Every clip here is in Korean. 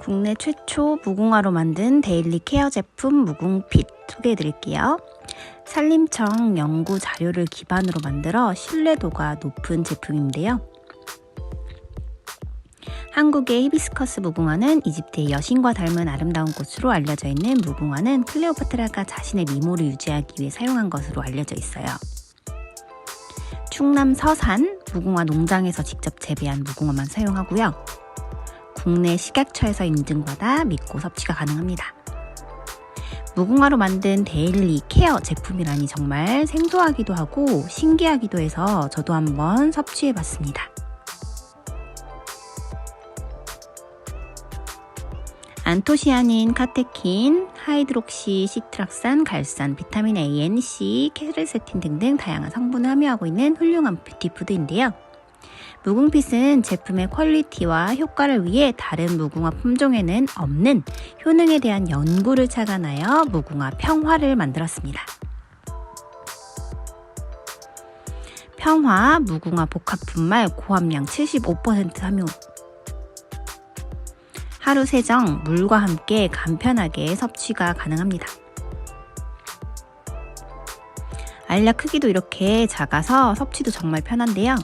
국내 최초 무궁화로 만든 데일리 케어 제품 무궁핏 소개해 드릴게요. 산림청 연구 자료를 기반으로 만들어 신뢰도가 높은 제품인데요. 한국의 히비스커스 무궁화는 이집트의 여신과 닮은 아름다운 꽃으로 알려져 있는 무궁화는 클레오파트라가 자신의 미모를 유지하기 위해 사용한 것으로 알려져 있어요. 충남 서산 무궁화 농장에서 직접 재배한 무궁화만 사용하고요. 국내 식약처에서 인증받아 믿고 섭취가 가능합니다. 무궁화로 만든 데일리 케어 제품이라니 정말 생소하기도 하고 신기하기도 해서 저도 한번 섭취해 봤습니다. 안토시아닌, 카테킨, 하이드록시, 시트락산, 갈산, 비타민 A, N, C, 케르세틴 등등 다양한 성분을 함유하고 있는 훌륭한 뷰티푸드인데요. 무궁핏은 제품의 퀄리티와 효과를 위해 다른 무궁화 품종에는 없는 효능에 대한 연구를 착안하여 무궁화 평화를 만들었습니다. 평화 무궁화 복합 분말 고함량 75% 함유 하루 세정 물과 함께 간편하게 섭취가 가능합니다. 알약 크기도 이렇게 작아서 섭취도 정말 편한데요.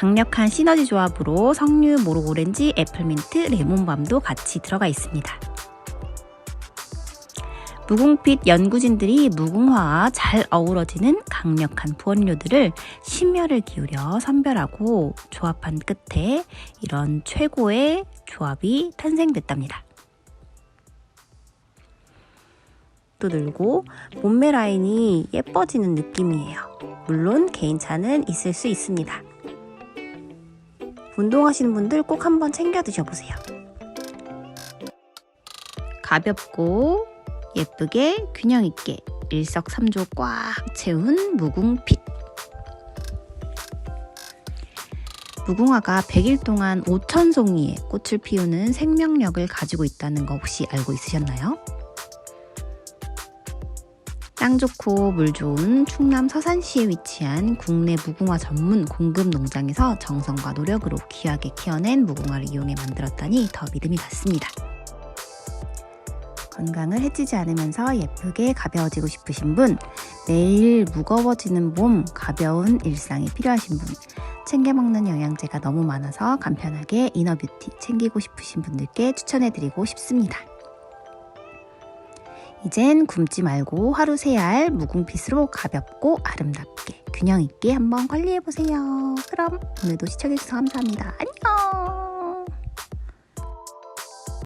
강력한 시너지 조합으로 석류, 모로 오렌지, 애플민트, 레몬밤도 같이 들어가 있습니다. 무궁빛 연구진들이 무궁화와 잘 어우러지는 강력한 부원료들을 심혈을 기울여 선별하고 조합한 끝에 이런 최고의 조합이 탄생됐답니다. 또 늘고 몸매 라인이 예뻐지는 느낌이에요. 물론 개인차는 있을 수 있습니다. 운동하시는 분들 꼭 한번 챙겨 드셔보세요. 가볍고 예쁘게 균형 있게 일석삼조 꽉 채운 무궁핏. 무궁화가 100일 동안 5천 송이의 꽃을 피우는 생명력을 가지고 있다는 거 혹시 알고 있으셨나요? 땅 좋고 물 좋은 충남 서산시에 위치한 국내 무궁화 전문 공급 농장에서 정성과 노력으로 귀하게 키워낸 무궁화를 이용해 만들었다니 더 믿음이 갔습니다. 건강을 해치지 않으면서 예쁘게 가벼워지고 싶으신 분, 매일 무거워지는 몸, 가벼운 일상이 필요하신 분, 챙겨 먹는 영양제가 너무 많아서 간편하게 이너뷰티 챙기고 싶으신 분들께 추천해드리고 싶습니다. 이젠 굶지 말고 하루 세 알 무궁핏으로 가볍고 아름답게 균형 있게 한번 관리해보세요. 그럼 오늘도 시청해주셔서 감사합니다. 안녕!